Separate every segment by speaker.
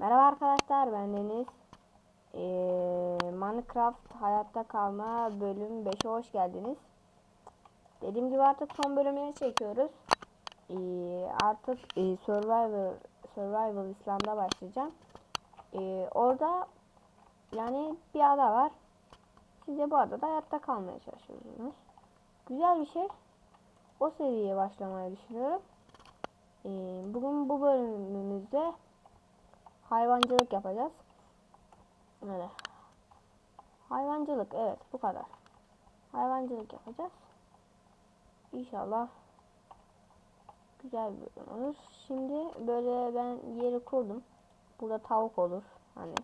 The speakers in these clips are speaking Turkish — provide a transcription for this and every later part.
Speaker 1: Merhaba arkadaşlar ben Deniz. Ee, Minecraft hayatta kalma bölüm 5'e hoş geldiniz. Dediğim gibi artık son bölümünü çekiyoruz. Ee, artık e, Survivor Survival İslam'da başlayacağım. Ee, orada yani bir ada var. Siz de bu adada hayatta kalmaya çalışıyorsunuz. Güzel bir şey. O seviyeye başlamayı düşünüyorum. Ee, bugün bu bölümümüzde hayvancılık yapacağız. Öyle. Hayvancılık evet bu kadar. Hayvancılık yapacağız. İnşallah güzel bir bölüm olur. Şimdi böyle ben yeri kurdum. Burada tavuk olur hani.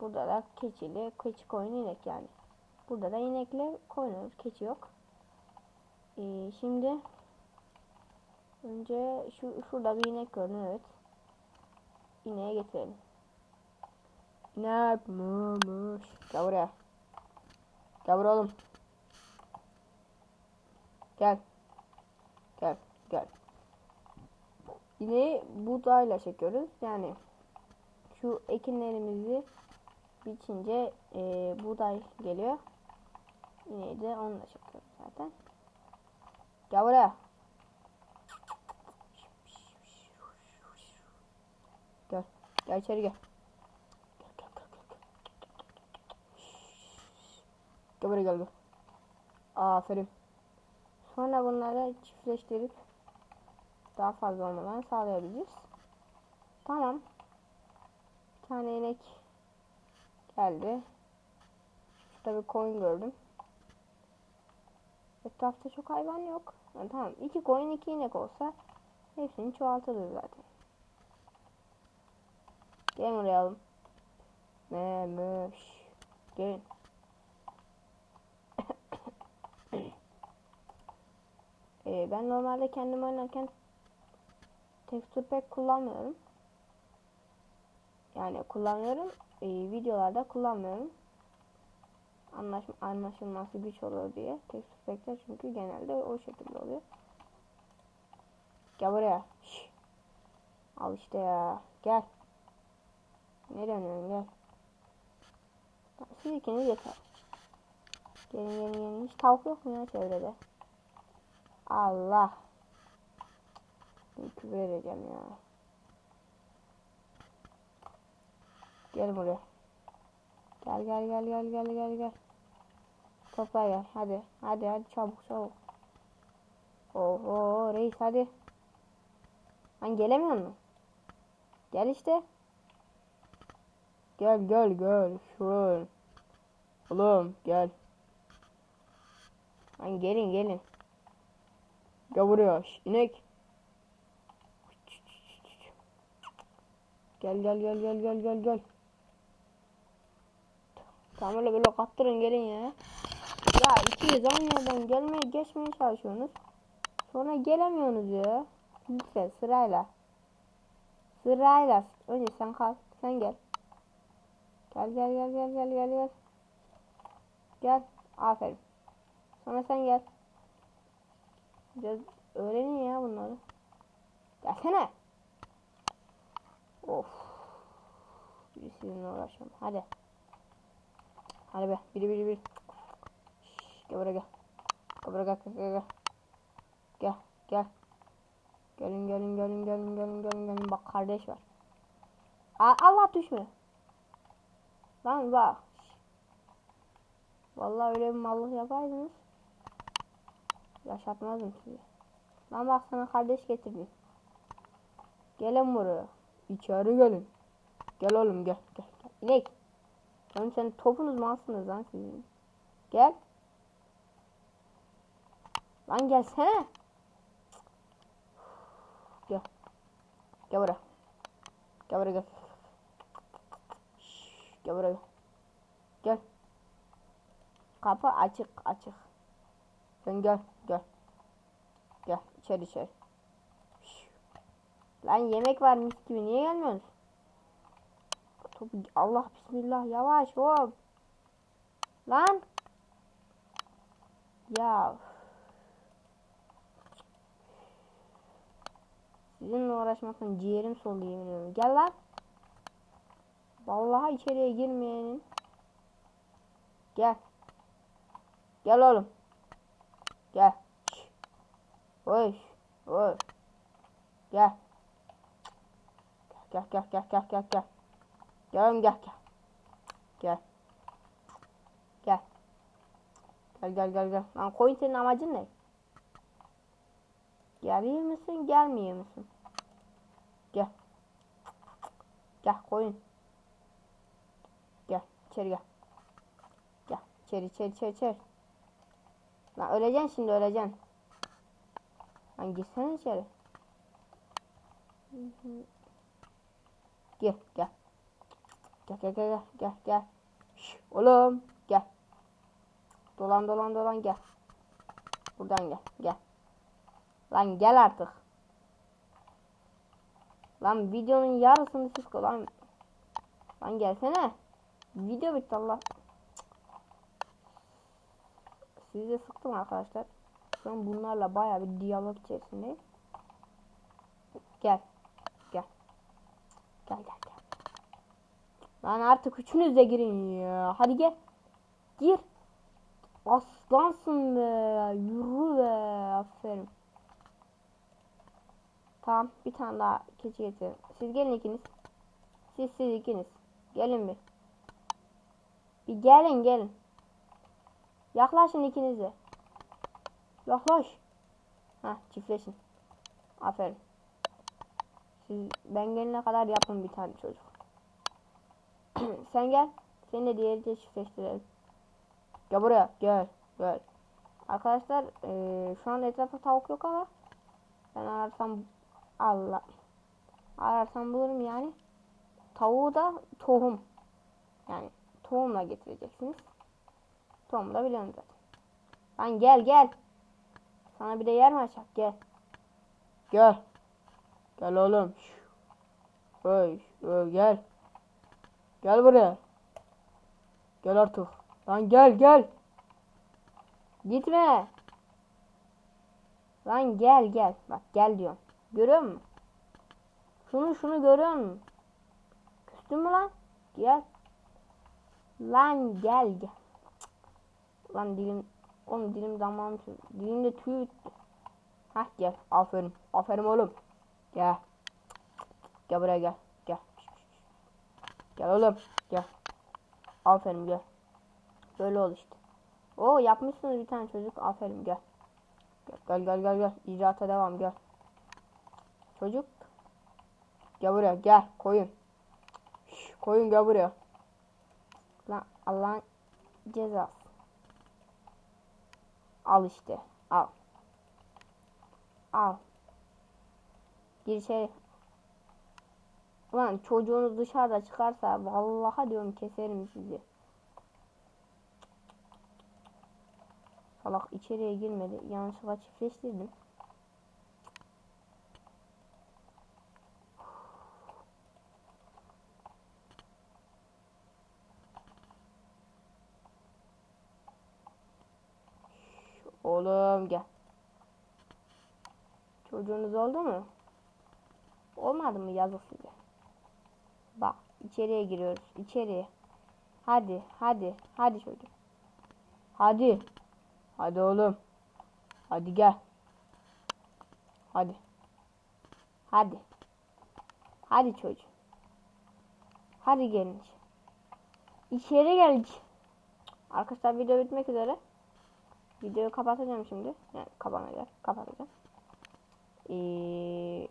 Speaker 1: Burada da keçili, keçi koyun inek yani. Burada da inekle koyun olur. Keçi yok. Ee, şimdi önce şu şurada bir inek gördüm evet. İneğe getirelim. İnek mumuş. Gel buraya. Gel buraya oğlum. Gel. Gel. Gel. İneği buğdayla çekiyoruz. Yani şu ekinlerimizi biçince e, buğday geliyor. İneği de onunla çekiyoruz zaten. Gel buraya. Gel. İçeri gel. Gel gel gel gel. Gel buraya gel. gel. Aferin. Sonra bunları çiftleştirip daha fazla olmadan sağlayabiliriz. Tamam. Bir tane inek geldi. Şurada bir koyun gördüm. Etrafta çok hayvan yok. Yani tamam. iki koyun iki inek olsa hepsini çoğaltırız zaten. Gelin buraya alın. Memuş. Gelin. ee, ben normalde kendim oynarken tekstür pek kullanmıyorum. Yani kullanıyorum. Ee, videolarda kullanmıyorum. Anlaş anlaşılması güç olur diye. Tekstür pekler çünkü genelde o şekilde oluyor. Gel buraya. Şş. Al işte ya. Gel. Ne dönüyorsun gel. Siz ikiniz yeter. Gelin gelin gelin. Hiç tavuk yok mu ya çevrede? Allah. Bir küfür edeceğim ya. Gel buraya. Gel gel gel gel gel gel gel. Topla gel hadi. Hadi hadi çabuk çabuk. Oho reis hadi. Lan gelemiyor musun? Gel işte. Gel gel gel. Şuraya. Oğlum gel. Lan gelin gelin. Gel buraya. İnek. Gel gel gel gel gel gel gel. Tamam öyle böyle kaptırın gelin ya. Ya ikiniz aynı yerden gelmeye geçmeye çalışıyorsunuz. Sonra gelemiyorsunuz ya. Lütfen sırayla. Sırayla. Önce sen kal. Sen gel. Gel gel gel gel gel gel gel. Gel. Aferin. Sonra sen gel. Biraz öğrenin ya bunları. Gelsene. Of. Biri sizinle uğraşıyorum. Hadi. Hadi be. Biri biri biri. Şşş, gel buraya gel. Gel buraya gel gel gel. Gel. Gel. Gel. Gelin gelin gelin gelin gelin gelin gelin. Bak kardeş var. Allah düşme. Lan bak. Vallahi öyle bir mallık yapaydınız. Yaşatmazdım sizi. Lan bak sana kardeş getirdim. Gelin buraya. İçeri gelin. Gel oğlum gel. Gel. gel. İnek. Oğlum sen topunuz mu alsınız lan sizin? Gel. Lan gelsene. Gel. Gel buraya. Gel buraya gel. Gel buraya. Gel. Kapı açık açık. Sen gel gel. Gel içeri içeri. Lan yemek var mis gibi niye gelmiyorsunuz? Topu Allah bismillah yavaş hop. Lan. Ya. Sizinle uğraşmaktan ciğerim soldu yemin ediyorum. Gel lan. Vallahi içeriye girmeyenin. Gel. Gel oğlum. Gel. Oy. Oy. Gel. Gel gel gel gel gel gel. Gel oğlum gel gel. Gel. Gel. Gel gel gel gel. Lan koyun senin amacın ne? Geliyor musun gelmiyor musun? Gel. Gel koyun. İçeri gel. Gel içeri içeri içeri içeri. Lan öleceksin şimdi öleceksin. Lan girsene içeri. Gel gel. Gel gel gel gel gel. Şş, oğlum gel. Dolan dolan dolan gel. Buradan gel gel. Lan gel artık. Lan videonun yarısını siz lan. Lan gelsene. Video bitti Allah. Sizi de sıktım arkadaşlar. Şu an bunlarla bayağı bir diyalog içerisindeyim. Gel. Gel. Gel gel gel. Lan artık üçünüz de girin ya. Hadi gel. Gir. Aslansın be. Yürü be. Aferin. Tamam. Bir tane daha keçi getirin. Siz gelin ikiniz. Siz siz ikiniz. Gelin bir. Bir gelin gelin. Yaklaşın ikiniz de. Yaklaş. Ha çiftleşin. Aferin. Siz ben gelene kadar yapın bir tane çocuk. Sen gel. Seni de diğeri de çiftleştirelim. Gel buraya. Gel. Gel. Arkadaşlar eee, şu an etrafta tavuk yok ama ben ararsam Allah. Ararsam bulurum yani. Tavuğu da tohum. Yani tohumla getireceksiniz. Tohumu da biliyorum zaten. Lan gel gel. Sana bir de yer mi açak? Gel. Gel. Gel oğlum. Öy, öy gel. Gel buraya. Gel artık. Lan gel gel. Gitme. Lan gel gel. Bak gel diyorum. Görüyor musun? Şunu şunu görüyor musun? Küstün mü lan? Gel. Lan gel gel. Lan dilim oğlum dilim damağım. Dilimde tüy. Hah gel. Aferin. Aferin oğlum. Gel. Gel buraya gel. Gel. Gel oğlum. Gel. Aferin gel. Böyle ol işte. Oo yapmışsınız bir tane çocuk. Aferin. Gel gel gel gel. gel. İcraata devam gel. Çocuk. Gel buraya gel koyun. Şş, koyun gel buraya. Lan Allah'ın cezası. Al işte. Al. Al. Gir içeri. Ulan çocuğunuz dışarıda çıkarsa vallahi diyorum keserim sizi. Salak içeriye girmedi. Yanlışlıkla çiftleştirdim. Oğlum gel. Çocuğunuz oldu mu? Olmadı mı yazık size. Bak içeriye giriyoruz. İçeriye. Hadi hadi hadi çocuk. Hadi. Hadi oğlum. Hadi gel. Hadi. Hadi. Hadi çocuğum. Hadi gelin. İçeri gel. iç. Arkadaşlar video bitmek üzere. Videoyu kapatacağım şimdi. Yani kapanacak. Kapatacağım. Ee,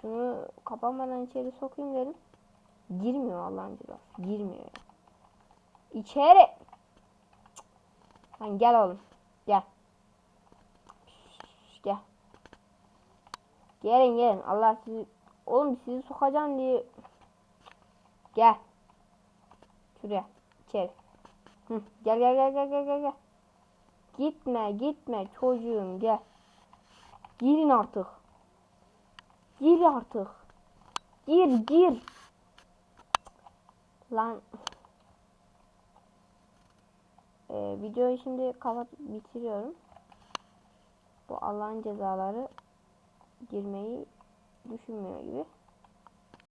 Speaker 1: şunu kapanmadan içeri sokayım dedim. Girmiyor Allah'ın cezası. Girmiyor. İçeri. Lan gel oğlum. Gel. Gel. Gelin gelin. Allah sizi oğlum sizi sokacağım diye. Gel. Şuraya. İçeri. Hı. Gel gel gel gel gel gel. Gitme gitme çocuğum gel. Girin artık. Gir artık. Gir gir. Lan. Ee, videoyu şimdi kapat bitiriyorum. Bu Allah'ın cezaları girmeyi düşünmüyor gibi.